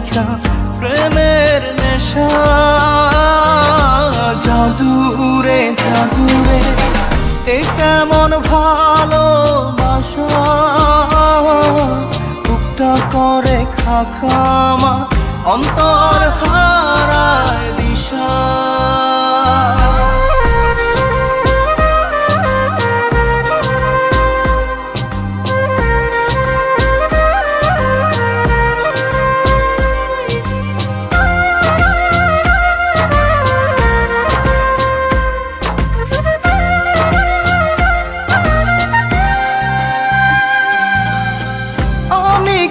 রাইখা প্রেমের নেশা। জাদুরে জাদুরে এ কেমন ভালোবাসা? বুকটা করে খাখামা অন্তর হারায় দিশা।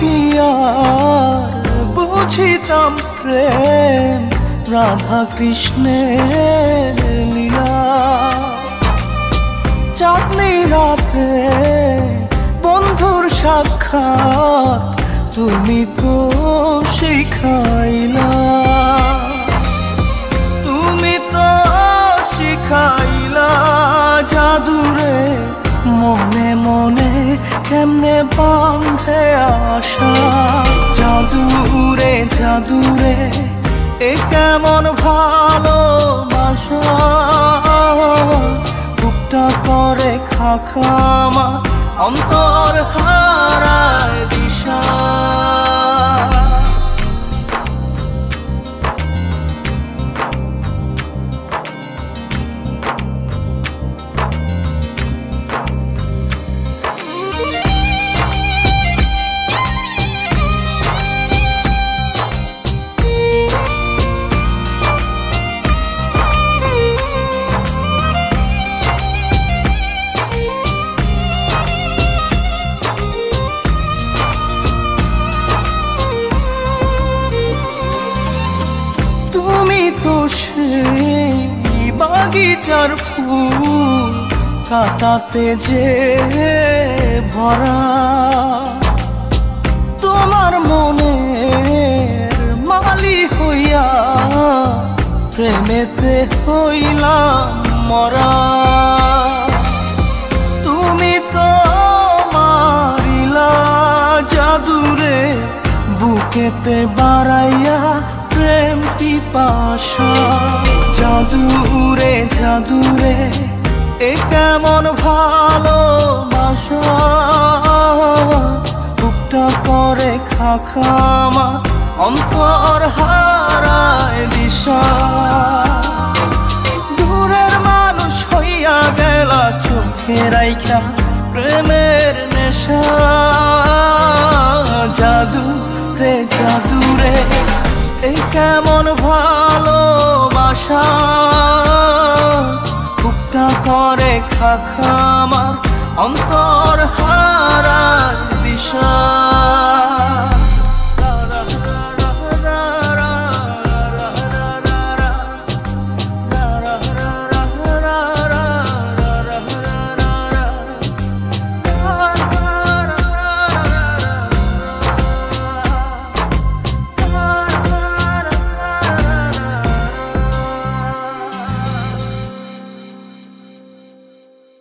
কি বুঝিতাম প্রেম রাধা কৃষ্ণের লীলা। চাঁদনি রাতে বন্ধুর সাক্ষাৎ তুমি তো শিখাইলা। কেমনে বাঁধে আশা? জাদুরে জাদুরে এ কেমন ভালোবাসা? বুকটা করে খাখামা অন্তর হারায় দিশা। বাগিচার ফুল কাটাতে যে ভরা। তোমার মনে মালি হইয়া প্রেমেতে হইলাম মরা। তুমি তো মারিলা জাদুরে বুকেতে বাড়াইয়া প্রেম পিপাসা জাদুরে জাদুরে, এ কেমন ভালোবাসা বুকটা করে খাখামা অন্তর হারায় দিশা। দূরের মানুষ হইয়া গেলা চোখে রাইখা প্রেমের নেশা। জাদু রে জাদু রে এই কেমন ভালোবাসা? বুকটা করে খাখামার অন্তর